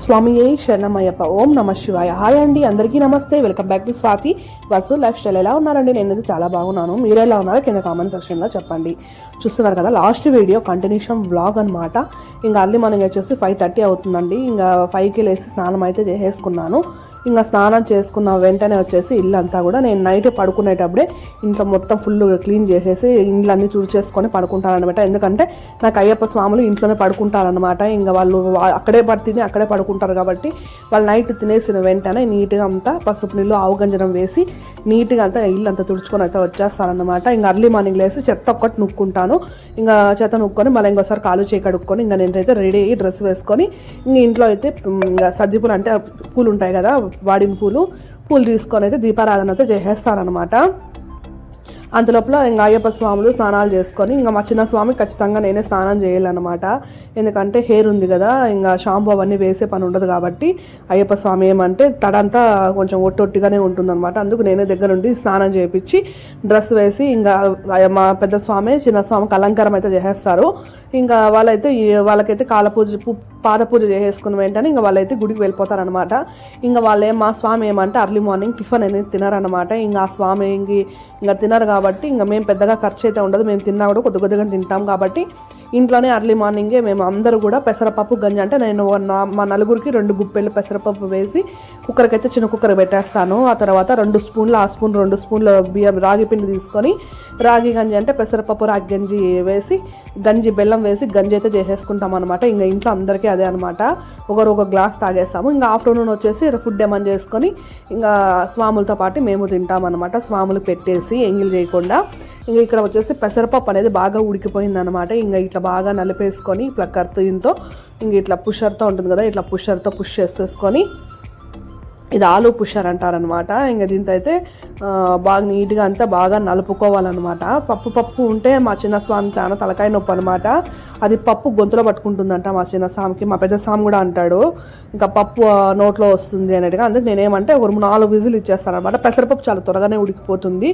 స్వామియే శరణమయ్యప్ప. ఓం నమ శివాయ. హాయ్ అండి అందరికీ నమస్తే. Welcome back to Swathi Vasu lifestyle ఎలా ఉన్నారండి? నేను అయితే చాలా బాగున్నాను. మీరు ఎలా ఉన్నారో కింద కామెంట్ సెక్షన్లో చెప్పండి. చూస్తున్నారు కదా లాస్ట్ వీడియో కంటిన్యూషన్ వ్లాగ్ అనమాట ఇంకా అర్లీ మార్నింగ్ వచ్చేసి ఫైవ్ థర్టీ అవుతుందండి. ఇంకా ఫైవ్కి లేసి స్నానం అయితే చేసేసుకున్నాను. ఇంకా స్నానం చేసుకున్న వెంటనే వచ్చేసి ఇల్లు అంతా కూడా నేను నైట్ పడుకునేటప్పుడే ఇంట్లో మొత్తం ఫుల్ క్లీన్ చేసేసి ఇండ్లు అన్ని తుడిచేసుకొని పడుకుంటానమాట ఎందుకంటే నాకు అయ్యప్ప స్వాములు ఇంట్లోనే పడుకుంటారనమాట ఇంకా వాళ్ళు అక్కడే పడి తిని అక్కడే పడుకుంటారు కాబట్టి వాళ్ళు నైట్ తినేసిన వెంటనే నీట్గా అంతా పసుపు నీళ్ళు ఆవుగంజనం వేసి నీట్గా అంతా ఇల్లు అంతా తుడుచుకొని అయితే వచ్చేస్తానమాట ఇంకా అర్లీ మార్నింగ్ లేసి చెత్త ఒక్కటి నుక్కుంటాను. ఇంకా చెత్త నుక్కొని మళ్ళీ ఇంకోసారి కాలు చేయి కడుక్కొని ఇంకా నేనైతే రెడీ అయ్యి డ్రెస్ వేసుకొని ఇంక ఇంట్లో అయితే ఉమ్, ఇంకా పూలు అంటే పూలు ఉంటాయి కదా వాడిన పూలు పూలు తీసుకొని అయితే దీపారాధన అయితే చేసేస్తారనమాట అంతలోపల ఇంకా అయ్యప్ప స్వాములు స్నానాలు చేసుకొని ఇంకా మా చిన్న స్వామి ఖచ్చితంగా నేనే స్నానం చేయాలన్నమాట. ఎందుకంటే హెయిర్ ఉంది కదా ఇంకా షాంపూ అవన్నీ వేసే పని ఉండదు కాబట్టి అయ్యప్ప స్వామి ఏమంటే తడంతా కొంచెం ఒట్టొట్టిగానే ఉంటుందన్నమాట. అందుకు నేనే దగ్గర నుండి స్నానం చేయించి డ్రెస్ వేసి ఇంకా మా పెద్ద స్వామి చిన్న స్వామికి అలంకారం అయితే చేసేస్తారు. ఇంకా వాళ్ళైతే వాళ్ళకైతే కాలపూజ పాదపూజ చేసేసుకున్న వెంటనే ఇంకా వాళ్ళైతే గుడికి వెళ్ళిపోతారనమాట ఇంకా వాళ్ళే మా స్వామి ఏమంటే అర్లీ మార్నింగ్ టిఫిన్ అనేది తినారనమాట ఇంకా ఆ స్వామి ఇంక ఇంకా తినరు కాబట్టి ఇంకా మేము పెద్దగా ఖర్చు అయితే ఉండదు. మేము తిన్నా కూడా కొద్ది కొద్దిగా తింటాం కాబట్టి ఇంట్లోనే అర్లీ మార్నింగే మేము అందరూ కూడా పెసరపప్పు గంజి అంటే నేను మా నలుగురికి రెండు గుప్పెళ్ళు పెసరపప్పు వేసి కుక్కర్కి అయితే చిన్న కుక్కర్ పెట్టేస్తాను. ఆ తర్వాత రెండు స్పూన్లు ఆ స్పూన్ రెండు స్పూన్ల బియ్యం రాగి పిండి తీసుకొని రాగి గంజి అంటే పెసరపప్పు రాగి గంజి వేసి గంజి బెల్లం వేసి గంజి అయితే చేసేసుకుంటాం అనమాట ఇంకా ఇంట్లో అందరికీ అదే అనమాట ఒకరు ఒక గ్లాస్ తాగేస్తాము. ఇంకా ఆఫ్టర్నూన్ వచ్చేసి ఫుడ్ ఏమని చేసుకొని ఇంకా స్వాములతో పాటు మేము తింటాం అనమాట స్వాములు పెట్టేసి ఎంగిల్ చేయకుండా. ఇంకా ఇక్కడ వచ్చేసి పెసరపప్పు అనేది బాగా ఉడికిపోయింది అనమాట ఇంకా ఇట్లా ఇట్లా బాగా నలిపేసుకొని ఇట్లా కర్తీయంతో ఇంక ఇట్లా పుషర్తో ఉంటుంది కదా ఇట్లా పుషర్తో పుష్ చేసేసుకొని ఇది ఆలు పుషర్ అంటారనమాట ఇంకా దీంతో అయితే బాగా నీట్గా అంతా బాగా నలుపుకోవాలన్నమాట. పప్పు పప్పు ఉంటే మా చిన్న స్వామి చాలా తలకాయ నొప్పి అనమాట అది పప్పు గొంతులో పట్టుకుంటుందంట మా చిన్న సామ్కి. మా పెద్ద సామ్ కూడా అంటాడు ఇంకా పప్పు నోట్లో వస్తుంది అనేట్టుగా. అందుకు నేనేమంటే ఒక నాలుగు విజిల్ ఇచ్చేస్తానమాట పెసరపప్పు చాలా త్వరగానే ఉడికిపోతుంది.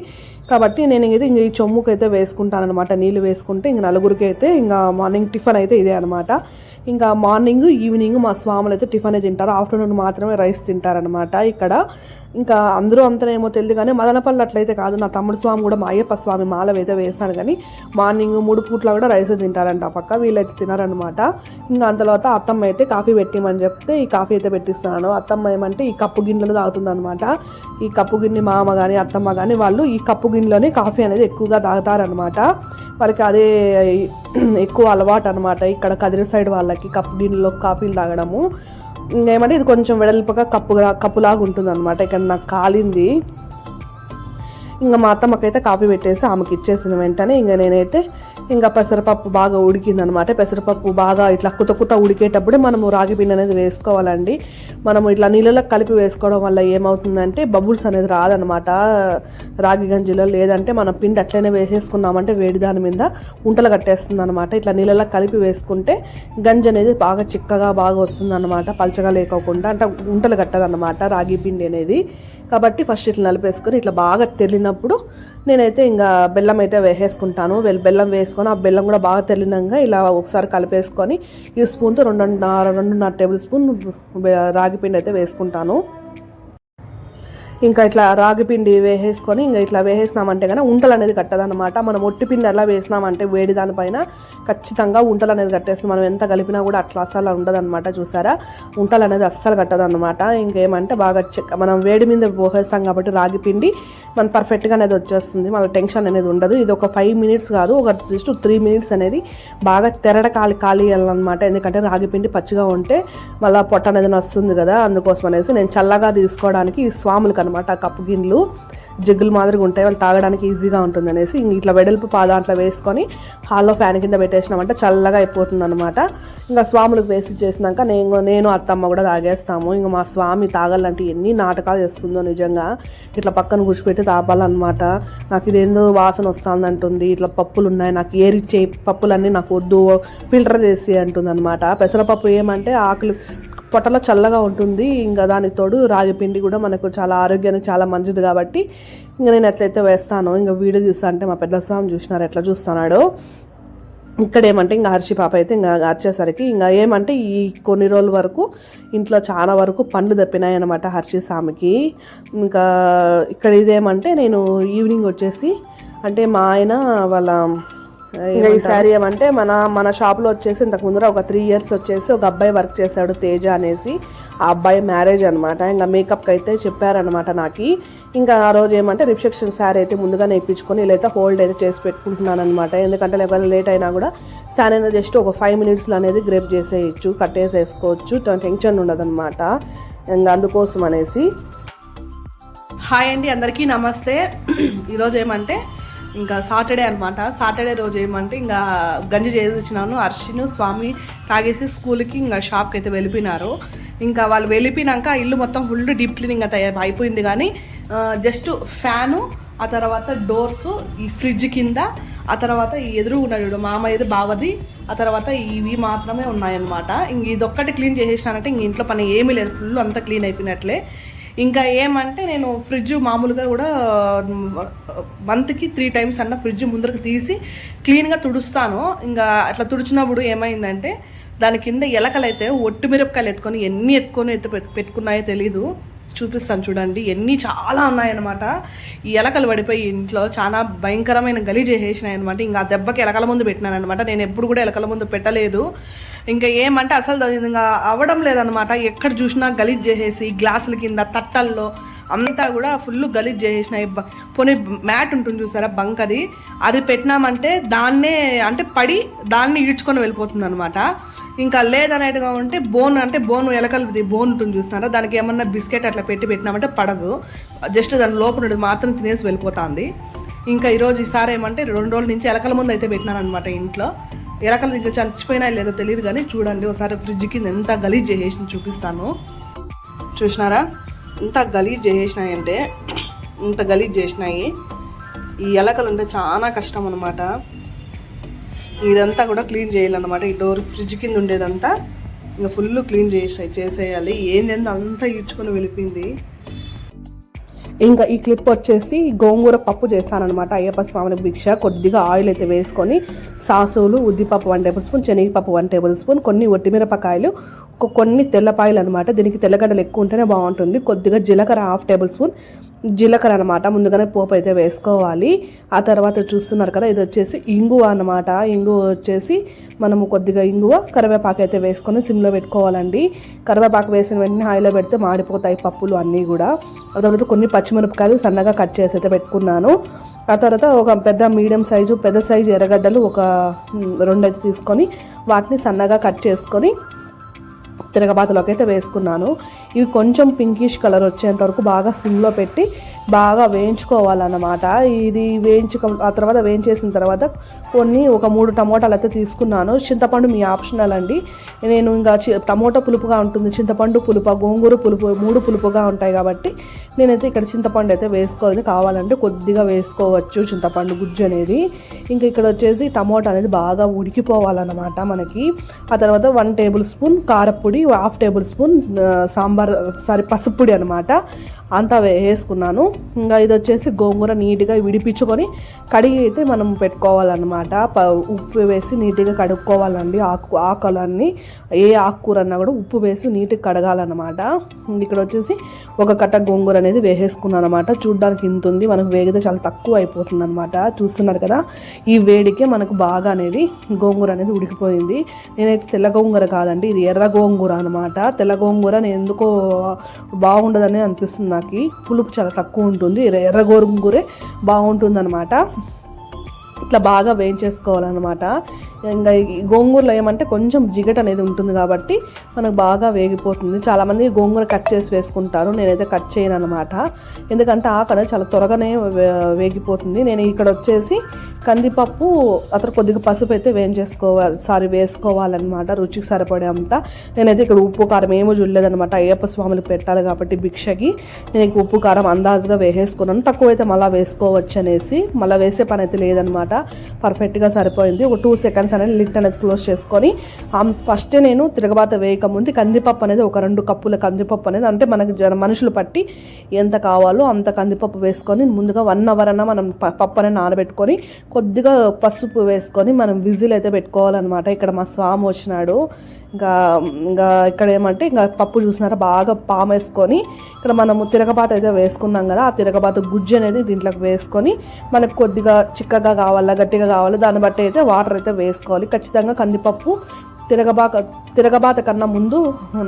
కాబట్టి నేను ఇది ఇంక ఈ చొమ్ముకి అయితే వేసుకుంటాను అనమాట నీళ్ళు వేసుకుంటే ఇంక నలుగురికి అయితే ఇంకా మార్నింగ్ టిఫిన్ అయితే ఇదే అనమాట ఇంకా మార్నింగ్ ఈవినింగ్ మా స్వాములు అయితే టిఫిన్ తింటారు. ఆఫ్టర్నూన్ మాత్రమే రైస్ తింటారనమాట ఇక్కడ. ఇంకా అందరూ అంతనేమో తెలియదు కానీ మదనపల్లి అట్లయితే కాదు. నా తమ్ముడు స్వామి కూడా మా అయ్యప్ప స్వామి మాల అయితే వేస్తాను కానీ మార్నింగ్ మూడు పూట్ల కూడా రైస్ తింటారంట ఆ పక్క. వీళ్ళైతే తినారనమాట ఇంకా అంత తర్వాత అత్తమ్మ అయితే కాఫీ పెట్టిమని చెప్తే ఈ కాఫీ అయితే పెట్టిస్తున్నాను. అత్తమ్మ ఏమంటే ఈ కప్పు గిన్నెలో తాగుతుందనమాట ఈ కప్పు గిన్నె మామ కానీ అత్తమ్మ కానీ వాళ్ళు ఈ కప్పు గిన్నెలోనే కాఫీ అనేది ఎక్కువగా తాగుతారనమాట వాళ్ళకి అదే ఎక్కువ అలవాటు అనమాట ఇక్కడ కదిరి సైడ్ వాళ్ళకి కప్పు గిన్నెలో కాఫీలు తాగడము. ఇంకేమంటే ఇది కొంచెం వెడల్పగా కప్పుగా కప్పులాగా ఉంటుంది అనమాట ఇక్కడ నాకు కాలింది. ఇంకా మా అత్తమ్మకైతే కాఫీ పెట్టేసి ఆమెకి ఇచ్చేసిన వెంటనే ఇంకా నేనైతే ఇంకా పెసరపప్పు బాగా ఉడికిందనమాట. పెసరపప్పు బాగా ఇట్లా కుత కుత ఉడికేటప్పుడే మనము రాగి పిండి అనేది వేసుకోవాలండి. మనము ఇట్లా నీళ్ళలో కలిపి వేసుకోవడం వల్ల ఏమవుతుందంటే బబుల్స్ అనేది రాదనమాట. రాగి గంజిలో లేదంటే మనం పిండి అట్లనే వేసేసుకున్నామంటే వేడి దాని మీద ఉంటలు కట్టేస్తుంది అనమాట ఇట్లా నీళ్ళలో కలిపి వేసుకుంటే గంజి అనేది బాగా చిక్కగా బాగా వస్తుంది అనమాట పలచగా లేకోకుండా అంటే ఉంటలు కట్టదన్నమాట రాగి పిండి అనేది. కాబట్టి ఫస్ట్ ఇట్లా నలిపేసుకొని ఇట్లా బాగా తెల్లినప్పుడు నేనైతే ఇంకా బెల్లం అయితే వేసేసుకుంటాను. బెల్లం వేసుకొని ఆ బెల్లం కూడా బాగా తెల్లినాక ఇలా ఒకసారి కలిపేసుకొని ఈ స్పూన్తో రెండున్నర రెండున్నర టేబుల్ స్పూన్ రాగి పిండి అయితే వేసుకుంటాను. ఇంకా ఇట్లా రాగి పిండి వేసేసుకొని ఇంకా ఇట్లా వేసేసినామంటే కానీ ఉంటలు అనేది కట్టదనమాట మనం ఒట్టి పిండి ఎలా వేసినామంటే వేడి దానిపైన ఖచ్చితంగా ఉంటలు అనేది కట్టేస్తుంది మనం ఎంత కలిపినా కూడా అట్లా అస్సలు ఉండదన్నమాట చూసారా? ఉంటలు అనేది అస్సలు కట్టదన్నమాట. ఇంకేమంటే బాగా చెక్క మనం వేడి మీద పోసేస్తాం కాబట్టి రాగి పిండి మనం పర్ఫెక్ట్గా అనేది వచ్చేస్తుంది. మన టెన్షన్ అనేది ఉండదు. ఇది ఒక ఫైవ్ మినిట్స్ కాదు. ఒక జస్ట్ త్రీ మినిట్స్ అనేది బాగా తెరడ కాలి కాలి వెళ్ళాలన్నమాట ఎందుకంటే రాగి పిండి పచ్చిగా ఉంటే మళ్ళీ పొట్ట అనేది నస్తుంది కదా. అందుకోసం అనేసి నేను చల్లగా తీసుకోవడానికి ఈ కనుక అనమాట కప్పు గిన్నెలు జగ్గులు మాదిరిగా ఉంటాయి. వాళ్ళు తాగడానికి ఈజీగా ఉంటుంది అనేసి ఇట్లా వెడల్పు పా అట్లా వేసుకొని హాల్లో ఫ్యాన్ కింద పెట్టేసినామంటే చల్లగా అయిపోతుంది అనమాట ఇంకా స్వాములకు వేసి చేసినాక నేను నేను అత్తమ్మ కూడా తాగేస్తాము. ఇంకా మా స్వామి తాగాలంటే ఎన్ని నాటకాలు చేస్తుందో నిజంగా ఇట్లా పక్కన కూర్చిపెట్టి తాపాలన్నమాట. నాకు ఇదేందో వాసన వస్తుంది అంటుంది. ఇట్లా పప్పులు ఉన్నాయి. నాకు ఏరిచ్చే పప్పులన్నీ నాకు వద్దు ఫిల్టర్ చేసి అంటుంది అనమాట పెసరపప్పు ఏమంటే ఆకులు పొట్టలో చల్లగా ఉంటుంది. ఇంకా దానికి తోడు రాగి పిండి కూడా మనకు చాలా ఆరోగ్యానికి చాలా మంచిది కాబట్టి ఇంకా నేను ఎట్లయితే వేస్తానో ఇంకా వీడియో తీస్తా అంటే మా పెద్ద స్వామి చూసినారు ఎట్లా చూస్తున్నాడో. ఇక్కడ ఏమంటే ఇంకా హర్షి పాప అయితే ఇంకా అరిచేసరికి ఇంకా ఏమంటే ఈ కొన్ని రోజుల వరకు ఇంట్లో చాలా వరకు పండ్లు తప్పినాయి అనమాట హర్షి స్వామికి ఇంకా ఇక్కడ ఇదేమంటే నేను ఈవినింగ్ వచ్చేసి అంటే మా ఆయన వాళ్ళ ఇంకా ఈ శారీ ఏమంటే మన మన షాప్లో వచ్చేసి ఇంతకు ముందర ఒక త్రీ ఇయర్స్ వచ్చేసి ఒక అబ్బాయి వర్క్ చేశాడు తేజ అనేసి. ఆ అబ్బాయి మ్యారేజ్ అనమాట ఇంకా మేకప్కి అయితే చెప్పారనమాట నాకు. ఇంకా ఆ రోజు ఏమంటే రిసెప్షన్ శారీ అయితే ముందుగానే ఇప్పించుకొని ఇలా అయితే హోల్డ్ అయితే చేసి పెట్టుకుంటున్నాను అనమాట ఎందుకంటే లేకపోతే లేట్ అయినా కూడా శారీ అనేది జస్ట్ ఒక ఫైవ్ మినిట్స్లో అనేది గ్రేప్ చేసేయచ్చు కట్టేసేసుకోవచ్చు టెన్షన్ ఉండదన్నమాట. ఇంకా అందుకోసం అనేసి. హాయ్ అండి అందరికీ నమస్తే. ఈరోజు ఏమంటే ఇంకా సాటర్డే అనమాట సాటర్డే రోజు ఏమంటే ఇంకా గంజి చేసి ఇచ్చినాను అర్షిను స్వామి తాగేసి స్కూల్కి ఇంకా షాప్కి అయితే వెళ్ళిపోయినారు. ఇంకా వాళ్ళు వెళ్ళిపోయినాక ఇల్లు మొత్తం ఫుల్ డీప్ క్లీనింగ్ తయారు అయిపోయింది కానీ జస్ట్ ఫ్యాను ఆ తర్వాత డోర్స్ ఈ ఫ్రిడ్జ్ కింద ఆ తర్వాత ఈ ఎదురు ఉన్నాడు చూడు మామ ఇది బావది ఆ తర్వాత ఇవి మాత్రమే ఉన్నాయన్నమాట. ఇంక ఇదొక్కటి క్లీన్ చేసేసినానంటే ఇంక ఇంట్లో పని ఏమీ లేదు. ఫుల్ అంతా క్లీన్ అయిపోయినట్లే. ఇంకా ఏమంటే నేను ఫ్రిడ్జ్ మామూలుగా కూడా మంత్కి త్రీ టైమ్స్ అన్న ఫ్రిడ్జ్ ముందరకు తీసి క్లీన్గా తుడుస్తాను. ఇంకా అట్లా తుడిచినప్పుడు ఏమైందంటే దాని కింద ఎలకలైతే ఒట్టు మిరపకాయలు ఎత్తుకొని ఎన్ని ఎత్తుకొని ఎత్తు పెట్టుకున్నాయో తెలీదు. చూపిస్తాను చూడండి. ఎన్ని చాలా ఉన్నాయన్నమాట. ఈ ఎలకలు పడిపోయి ఇంట్లో చాలా భయంకరమైన గలీజ్ చేసేసినాయి అనమాట ఇంకా ఆ దెబ్బకి ఎలకల ముందు పెట్టినానమాట నేను ఎప్పుడు కూడా ఎలకల ముందు పెట్టలేదు. ఇంకా ఏమంటే అసలు ఇంకా అవ్వడం లేదనమాట ఎక్కడ చూసినా గలీజ్ చేసేసి గ్లాసుల కింద తట్టల్లో అంతా కూడా ఫుల్ గలీజ్ చేసేసినాయి పోనీ మ్యాట్ ఉంటుంది చూసారా? బంక్ అది అది పెట్టినామంటే దాన్నే అంటే పడి దాన్ని ఈడ్చుకొని వెళ్ళిపోతుంది అనమాట ఇంకా లేదనేట్టుగా ఉంటే బోన్ అంటే బోన్ ఎలకలది బోన్ ఉంటుంది చూస్తున్నారా దానికి ఏమన్నా బిస్కెట్ అట్లా పెట్టి పెట్టినామంటే పడదు. జస్ట్ దాని లోపల మాత్రం తినేసి వెళ్ళిపోతుంది. ఇంకా ఈరోజు ఈసారి ఏమంటే రెండు రోజుల నుంచి ఎలకల ముందు అయితే పెట్టినాను అనమాట ఇంట్లో. ఎలకలు ఇంకా చచ్చిపోయినా లేదో తెలియదు కానీ చూడండి ఒకసారి ఫ్రిడ్జ్ కింద ఎంత గలీజ్ చేసేసి చూపిస్తాను. చూసినారా? ఎంత గలీజ్ చేసేసినాయంటే ఇంత గలీజ్ చేసినాయి. ఈ ఎలకలు ఉంటే చాలా కష్టం అనమాట ఇదంతా కూడా క్లీన్ చేయాలన్నమాట. ఈ డోర్ ఫ్రిడ్జ్ కింద ఉండేదంతా ఇంకా ఫుల్ క్లీన్ చేసే చేసేయాలి. ఏంది అంతా ఈడ్చుకొని వెళ్ళిపోయింది. ఇంకా ఈ క్లిప్ వచ్చేసి గోంగూర పప్పు చేస్తానమాట అయ్యప్ప స్వామి భిక్ష కొద్దిగా ఆయిల్ అయితే వేసుకొని సాసులు ఉద్దిపప్పు వన్ టేబుల్ స్పూన్ శనగపప్పు వన్ టేబుల్ స్పూన్ కొన్ని ఒట్టిమిరపకాయలు కొన్ని తెల్లపాయలు అనమాట దీనికి తెల్లగడ్డలు ఎక్కువ ఉంటేనే బాగుంటుంది. కొద్దిగా జీలకర్ర హాఫ్ టేబుల్ స్పూన్ జీలకర్ర అనమాట ముందుగానే పోపు అయితే వేసుకోవాలి. ఆ తర్వాత చూస్తున్నారు కదా ఇది వచ్చేసి ఇంగువ అనమాట ఇంగువ వచ్చేసి మనము కొద్దిగా ఇంగువ కరివేపాకు అయితే వేసుకొని సిమ్లో పెట్టుకోవాలండి. కరివేపాకు వేసిన వెంటనే ఆయిల్లో పెడితే మాడిపోతాయి పప్పులు అన్నీ కూడా. ఆ తర్వాత కొన్ని పచ్చిమిరపకాయలు సన్నగా కట్ చేసి అయితే పెట్టుకున్నాను. ఆ తర్వాత ఒక పెద్ద మీడియం సైజు పెద్ద సైజు ఎర్రగడ్డలు ఒక రెండు అయితే తీసుకొని వాటిని సన్నగా కట్ చేసుకొని తిరగబాతలోకి అయితే వేసుకున్నాను. ఇవి కొంచెం పింకిష్ కలర్ వచ్చేంత వరకు బాగా సిమ్లో పెట్టి బాగా వేయించుకోవాలన్నమాట. ఇది వేయించుక ఆ తర్వాత వేయించేసిన తర్వాత కొన్ని ఒక మూడు టమోటాలు అయితే తీసుకున్నాను. చింతపండు మీ ఆప్షనల్ అండి. నేను ఇంకా టమోటా పులుపుగా ఉంటుంది. చింతపండు పులుపు గోంగూర పులుపు మూడు పులుపుగా ఉంటాయి కాబట్టి నేనైతే ఇక్కడ చింతపండు అయితే వేసుకోవాలి. కావాలంటే కొద్దిగా వేసుకోవచ్చు చింతపండు గుజ్జు అనేది. ఇంకా ఇక్కడ వచ్చేసి టమోటా అనేది బాగా ఉడికిపోవాలన్నమాట మనకి. ఆ తర్వాత వన్ టేబుల్ స్పూన్ కారపొడి half tablespoon sambar sorry పసుపుడి అనమాట అంతా వేసుకున్నాను. ఇంకా ఇది వచ్చేసి గోంగూర నీట్గా విడిపించుకొని కడిగి అయితే మనం పెట్టుకోవాలన్నమాట. ప- ఉప్పు వేసి నీట్గా కడుక్కోవాలండి. ఆకు ఆకులన్నీ ఏ ఆకుకూర అన్నా కూడా ఉప్పు వేసి నీట్గా కడగాలన్నమాట. ఇక్కడ వచ్చేసి ఒక కట్ట గోంగూర అనేది వేసేసుకున్నాను అనమాట చూడ్డానికి ఇంత ఉంది. మనకు వేగితే చాలా తక్కువ అయిపోతుంది అనమాట చూస్తున్నారు కదా ఈ వేడికే మనకు బాగా అనేది గోంగూర అనేది ఉడికిపోయింది. నేనైతే తెల్ల గోంగూర కాదండి ఇది ఎర్ర గోంగూర. అనమాట తెల్ల గోంగూర నేను ఎందుకో బాగుండదని అనిపిస్తుంది నాకు. పులుపు చాలా తక్కువ ఉంటుంది. ఎర్ర- ఎర్ర గోంగూరే బాగుంటుంది అనమాట ఇట్లా బాగా వేయించేసుకోవాలన్నమాట. ఇంకా ఈ గోంగూరలో ఏమంటే కొంచెం జిగట అనేది ఉంటుంది కాబట్టి మనకు బాగా వేగిపోతుంది. చాలామంది గోంగూర కట్ చేసి వేసుకుంటారు. నేనైతే కట్ చేయను అనమాట ఎందుకంటే ఆకు చాలా త్వరగానే వేగిపోతుంది. నేను ఇక్కడ వచ్చేసి కందిపప్పు అతను కొద్దిగా పసుపు అయితే వేయించేసుకోవాలి సారీ వేసుకోవాలన్నమాట. రుచికి సరిపడే అంత. నేనైతే ఇక్కడ ఉప్పు కారం ఏమో చూడలేదనమాట అయ్యప్ప స్వాములు పెట్టాలి కాబట్టి భిక్షకి. నేను ఉప్పు కారం అందాజుగా వేసేసుకున్నాను. తక్కువ అయితే మళ్ళీ వేసుకోవచ్చు అనేసి. మళ్ళీ వేసే పని అయితే లేదనమాట పర్ఫెక్ట్గా సరిపోయింది. ఒక టూ సెకండ్స్ సెకండ్స్ అనేది లిట్ అనేది క్లోజ్ చేసుకొని ఫస్ట్ నేను తిరగబాత వేయకముందు కందిపప్పు అనేది ఒక రెండు కప్పుల కందిపప్పు అనేది అంటే మనకి జన మనుషులు పట్టి ఎంత కావాలో అంత కందిపప్పు వేసుకొని ముందుగా వన్ అవర్ అన్న మనం పప్పు అనేది నానబెట్టుకొని కొద్దిగా పసుపు వేసుకొని మనం విజిల్ అయితే పెట్టుకోవాలన్నమాట. ఇక్కడ మా స్వామి వచ్చినాడు. ఇంకా ఇంకా ఇక్కడ ఏమంటే ఇంకా పప్పు చూసినారా బాగా పాము వేసుకొని ఇక్కడ మనము తిరగబాత అయితే వేసుకున్నాం కదా ఆ తిరగబాత గుజ్జు అనేది దీంట్లోకి వేసుకొని మనకు కొద్దిగా చిక్కగా కావాలా గట్టిగా కావాలా దాన్ని బట్టి అయితే వాటర్ అయితే వేసుకోవాలి. ఖచ్చితంగా కందిపప్పు తిరగబాక తిరగబాత కన్నా ముందు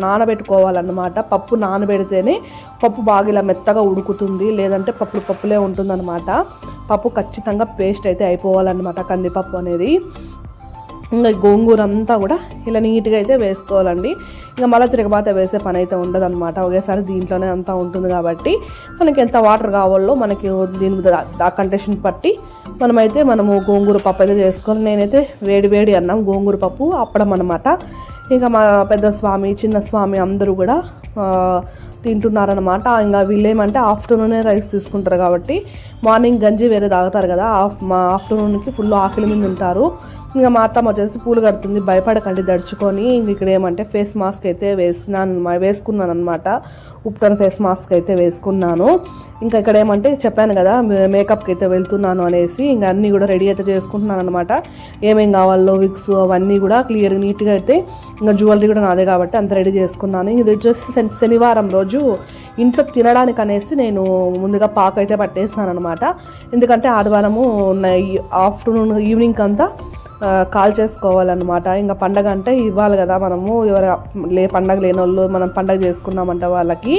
నానబెట్టుకోవాలన్నమాట. పప్పు నానబెడితేనే పప్పు బాగా ఇలా మెత్తగా ఉడుకుతుంది లేదంటే పప్పులు పప్పులే ఉంటుందన్నమాట. పప్పు ఖచ్చితంగా పేస్ట్ అయితే అయిపోవాలన్నమాట కందిపప్పు అనేది. ఇంకా గోంగూర అంతా కూడా ఇలా నీట్గా అయితే వేసుకోవాలండి. ఇంకా మళ్ళీ తిరగబాత వేసే పని అయితే ఉండదు అనమాట ఒకేసారి దీంట్లోనే అంతా ఉంటుంది కాబట్టి మనకి ఎంత వాటర్ కావాలో మనకి దీని మీద ఆ కంటెషన్ పట్టి మనమైతే మనము గోంగూర పప్పు అయితే చేసుకొని నేనైతే వేడి వేడి అన్నం గోంగూర పప్పు అప్పడం అనమాట ఇంకా మా పెద్ద స్వామి చిన్న స్వామి అందరూ కూడా తింటున్నారనమాట ఇంకా వీళ్ళేమంటే ఆఫ్టర్నూనే రైస్ తీసుకుంటారు కాబట్టి మార్నింగ్ గంజి వేరే తాగుతారు కదా ఆఫ్ మా ఆఫ్టర్నూన్కి ఫుల్ ఆకలి మీద ఉంటారు. ఇంకా మా అత్తమ్మ వచ్చేసి పూలు కడుతుంది భయపడకండి దడుచుకొని. ఇంక ఇక్కడ ఏమంటే ఫేస్ మాస్క్ అయితే వేసినాను వేసుకున్నాను అనమాట ఉప్పుటన్ ఫేస్ మాస్క్ అయితే వేసుకున్నాను. ఇంకా ఇక్కడ ఏమంటే చెప్పాను కదా మేకప్కి అయితే వెళ్తున్నాను అనేసి ఇంకా అన్నీ కూడా రెడీ అయితే చేసుకుంటున్నాను అనమాట ఏమేం కావాలో విక్స్ అవన్నీ కూడా క్లియర్గా నీట్గా అయితే ఇంకా జ్యువెలరీ కూడా నాదే కాబట్టి అంత రెడీ చేసుకున్నాను. ఇది వచ్చేసి శనివారం రోజు ఇంట్లో తినడానికి అనేసి నేను ముందుగా పాక అయితే పట్టేసినాను అనమాట ఎందుకంటే ఆదివారము ఆఫ్టర్నూన్ ఈవినింగ్ అంతా కాల్ చేసుకోవాలన్నమాట. ఇంకా పండగ అంటే ఇవ్వాలి కదా మనము. ఎవరు లే పండగ లేని వాళ్ళు మనం పండగ చేసుకున్నామంట వాళ్ళకి.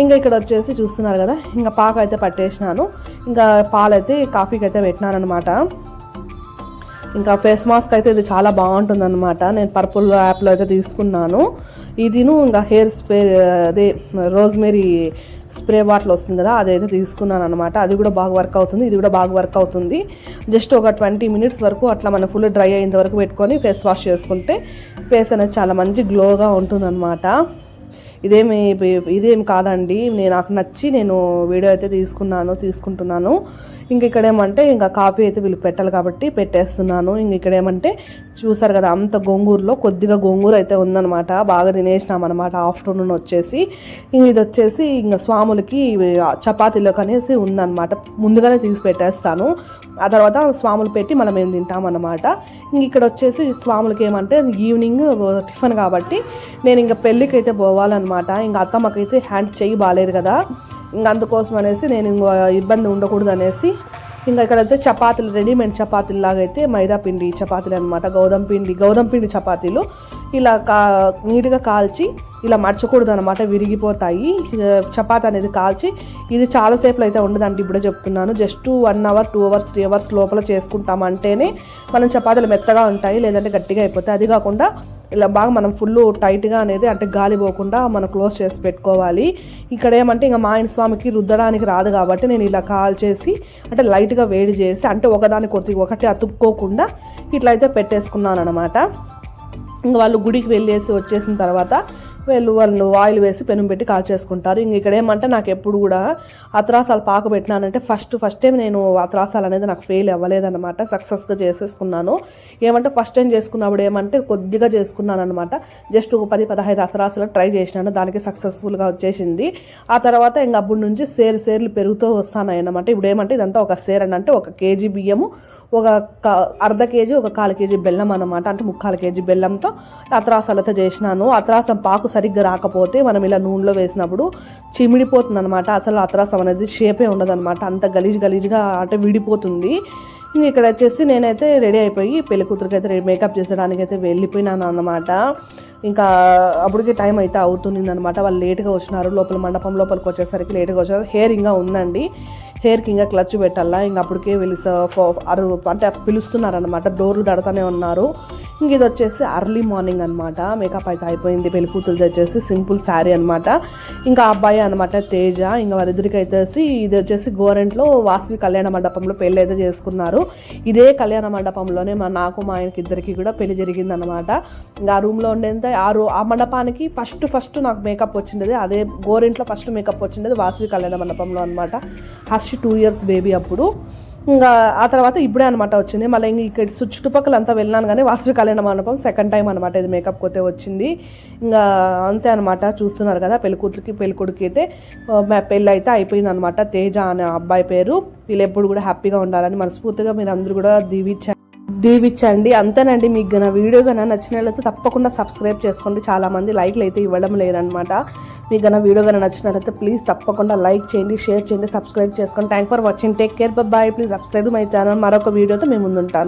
ఇంకా ఇక్కడ వచ్చేసి చూస్తున్నారు కదా. ఇంకా పాక అయితే పట్టేసినాను. ఇంకా పాలైతే కాఫీకి అయితే పెట్టినాను అనమాట ఇంకా ఫేస్ మాస్క్ అయితే ఇది చాలా బాగుంటుందన్నమాట. నేను పర్పుల్ యాప్లో అయితే తీసుకున్నాను. ఇదిను ఇంకా హెయిర్ స్ప్రే అదే రోజ్మేరీ స్ప్రే బాటిల్ వస్తుంది కదా అదైతే తీసుకున్నాను అనమాట అది కూడా బాగా వర్క్ అవుతుంది ఇది కూడా బాగా వర్క్ అవుతుంది. జస్ట్ ఒక ట్వంటీ మినిట్స్ వరకు అట్లా మన ఫుల్ డ్రై అయ్యేంత వరకు పెట్టుకొని ఫేస్ వాష్ చేసుకుంటే ఫేస్ అనేది చాలా మంచి గ్లోగా ఉంటుందన్నమాట. ఇదేమి ఇదేమి కాదండి. నేను నాకు నచ్చి నేను వీడియో అయితే తీసుకున్నాను తీసుకుంటున్నాను. ఇంక ఇక్కడ ఏమంటే ఇంకా కాఫీ అయితే వీళ్ళు పెట్టాలి కాబట్టి పెట్టేస్తున్నాను. ఇంక ఇక్కడ ఏమంటే చూసారు కదా అంత గోంగూరులో కొద్దిగా గోంగూర అయితే ఉందన్నమాట. బాగా తినేసినాం అనమాట ఆఫ్టర్నూన్ వచ్చేసి. ఇంక ఇది వచ్చేసి ఇంకా స్వాములకి చపాతీలో కనేసి ఉందనమాట ఉందన్నమాట. ముందుగానే తీసి పెట్టేస్తాను. ఆ తర్వాత స్వాములు పెట్టి మనం ఏం తింటామన్నమాట. ఇంక ఇక్కడ వచ్చేసి స్వాములకి ఏమంటే ఈవినింగ్ టిఫిన్ కాబట్టి నేను ఇంకా పెళ్ళికి అయితే పోవాలన్నమాట. ఇంకా అత్తమ్మకైతే హ్యాండ్ చెయ్యి బాగాలేదు కదా. ఇంకా అందుకోసం అనేసి నేను ఇంకో ఇబ్బంది ఉండకూడదు అనేసి ఇంకా ఇక్కడైతే చపాతీలు రెడీమేడ్ చపాతీలు లాగా అయితే మైదా పిండి చపాతీలు అనమాట గౌదం పిండి గౌదం పిండి చపాతీలు. ఇలా కా నీట్గా కాల్చి ఇలా మర్చకూడదు అనమాట విరిగిపోతాయి చపాతీ అనేది కాల్చి ఇది చాలాసేపులో అయితే ఉండదంటే ఇప్పుడే చెప్తున్నాను. Just one hour two hours three hours లోపల చేసుకుంటామంటేనే మనం చపాతీలు మెత్తగా ఉంటాయి లేదంటే గట్టిగా అయిపోతాయి. అది కాకుండా ఇలా బాగా మనం ఫుల్ టైట్గా అనేది అంటే గాలి పోకుండా మనం క్లోజ్ చేసి పెట్టుకోవాలి. ఇక్కడ ఏమంటే ఇంకా మా ఆయన స్వామికి రుద్దడానికి రాదు కాబట్టి నేను ఇలా కాల్ చేసి అంటే లైట్గా వేడి చేసి అంటే ఒకదాని కొద్ది ఒకటి అతుక్కోకుండా ఇట్లా అయితే పెట్టేసుకున్నాను అనమాట ఇంకా వాళ్ళు గుడికి వెళ్ళేసి వచ్చేసిన తర్వాత వీళ్ళు వాళ్ళు ఆయిల్ వేసి పెనం పెట్టి కాల్ చేసుకుంటారు ఇంక ఇక్కడ ఏమంటే నాకు ఎప్పుడు కూడా అత్రాసాలు పాక పెట్టినానంటే ఫస్ట్ ఫస్ట్ టైం నేను అత్రాసాలు అనేది నాకు ఫెయిల్ అవ్వలేదన్నమాట. సక్సెస్గా చేసేసుకున్నాను. ఏమంటే ఫస్ట్ టైం చేసుకున్నప్పుడు ఏమంటే కొద్దిగా చేసుకున్నాను అనమాట జస్ట్ ఒక పది పదహైదు అసరాసులు ట్రై చేసినాను. దానికి సక్సెస్ఫుల్గా వచ్చేసింది. ఆ తర్వాత ఇంక అప్పటి నుంచి సేరు సేర్లు పెరుగుతూ వస్తానన్నమాట. ఇప్పుడు ఏమంటే ఇదంతా ఒక సేర్ అని అంటే ఒక కేజీ బియ్యము ఒక క- అర్ధ కేజీ ఒక కాలు కేజీ బెల్లం అనమాట అంటే ముక్కాలు కేజీ బెల్లంతో అత్రాసాలతో చేసినాను. అత్రాసం పాకు సరిగ్గా రాకపోతే మనం ఇలా నూనెలో వేసినప్పుడు చిమిడిపోతుంది అనమాట అసలు అత్రాసం అనేది షేపే ఉండదన్నమాట. అంత గలీజ్ గలీజ్గా అంటే విడిపోతుంది. ఇక్కడ వచ్చేసి నేనైతే రెడీ అయిపోయి పెళ్ళి కూతురికి అయితే మేకప్ చేసడానికి అయితే వెళ్ళిపోయినాను అన్నమాట. ఇంకా అప్పటికి టైం అయితే అవుతుంది అనమాట వాళ్ళు లేట్గా వచ్చినారు. లోపల మండపం లోపలికి వచ్చేసరికి లేట్గా వచ్చారు హెయిర్ ఇంకా ఉందండి. హెయిర్కి ఇంకా క్లచ్ పెట్టాలా? ఇంకా అప్పటికే వెలిసా ఫో- అరు అంటే పిలుస్తున్నారనమాట డోర్లు దడతానే ఉన్నారు. ఇంక ఇది వచ్చేసి అర్లీ మార్నింగ్ అనమాట మేకప్ అయితే అయిపోయింది. పెళ్ళి కూతురుది వచ్చేసి సింపుల్ శారీ అనమాట ఇంకా అబ్బాయి అనమాట తేజ. ఇంకా వారిద్దరికి అయితేసి ఇది వచ్చేసి గోరెంట్లో వాసవి కళ్యాణ మండపంలో పెళ్ళి అయితే చేసుకున్నారు. ఇదే కళ్యాణ మండపంలోనే మా నాకు మా ఆయనకి ఇద్దరికి కూడా పెళ్ళి జరిగిందనమాట ఇంకా ఆ రూమ్లో ఉండేంత ఆ రూ ఆ మండపానికి ఫస్ట్ ఫస్ట్ నాకు మేకప్ వచ్చిండేది. అదే గోరెంట్లో ఫస్ట్ మేకప్ వచ్చిండేది వాసవి కళ్యాణ మండపంలో అనమాట వచ్చి టూ ఇయర్స్ బేబీ అప్పుడు. ఇంకా ఆ తర్వాత ఇప్పుడే అనమాట వచ్చింది. మళ్ళీ ఇంక ఇక్కడ చుట్టుపక్కల అంతా వెళ్ళినాను కానీ వాసవి కళ్యాణ మండపం సెకండ్ టైం అనమాట ఇది మేకప్ కొత్త వచ్చింది. ఇంకా అంతే అనమాట చూస్తున్నారు కదా పెళ్ళికూతురికి పెళ్ళికొడుకు అయితే పెళ్ళి అయితే అయిపోయింది అనమాట తేజ అనే అబ్బాయి పేరు. వీళ్ళు ఎప్పుడు కూడా హ్యాపీగా ఉండాలని మనస్ఫూర్తిగా మీరు అందరూ కూడా దీవించారు దీవించండి. అంతేనండి మీకు నా వీడియో కన్నా నచ్చినట్లయితే తప్పకుండా సబ్స్క్రైబ్ చేసుకోండి. చాలా మంది లైక్లు అయితే ఇవ్వడం లేదనమాట మీకు గన వీడియో కన్నా నచ్చినట్లయితే ప్లీజ్ తప్పకుండా లైక్ చేయండి షేర్ చేయండి సబ్స్క్రైబ్ చేసుకోండి. Thank for watching take care bye please subscribe my channel మరొక వీడియోతో మేము ముందుంటాను.